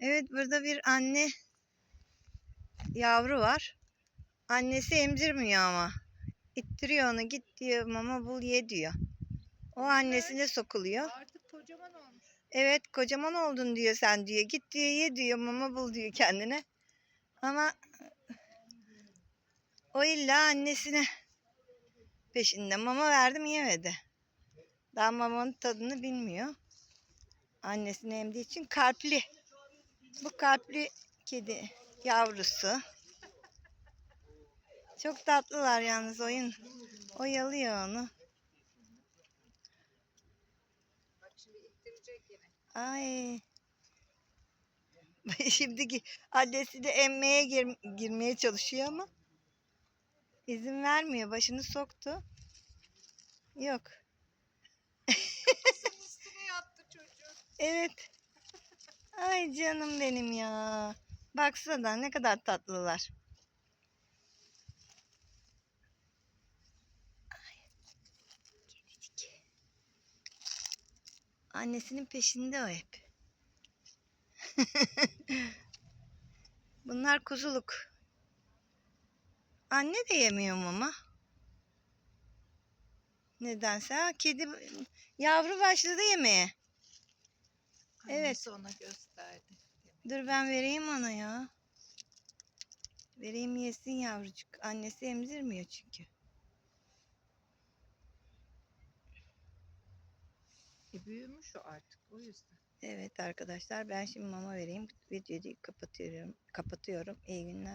Evet burada bir anne yavru var. Annesi emzirmiyor ama. İttiriyor onu git diyor mama bul ye diyor. O annesine sokuluyor. Artık kocaman olmuş. Evet kocaman oldun diyor sen diyor. Git diyor ye diyor mama bul diyor kendine. Ama o illa annesine peşinde. Mama verdim yemedi. Daha mamanın tadını bilmiyor. Annesini emdiği için kalpli. Bu kalpli kedi yavrusu. Çok tatlılar yalnız oyun. Oyalıyor onu. Ay. Şimdiki annesi de emmeye gir- girmeye çalışıyor ama izin vermiyor. Başını soktu. Yok. Evet. Ay canım benim ya. Baksana ne kadar tatlılar. Annesinin peşinde o hep. Bunlar kuzuluk. Anne de yemiyor mama. Nedense ha, kedi yavru başladı yemeye. Evet. Ona gösterdi. Dur ben vereyim ona ya. Vereyim yesin yavrucuk. Annesi emzirmiyor çünkü. E büyümüş o artık o yüzden. Evet arkadaşlar ben şimdi mama vereyim. Videoyu kapatıyorum. Kapatıyorum. İyi günler.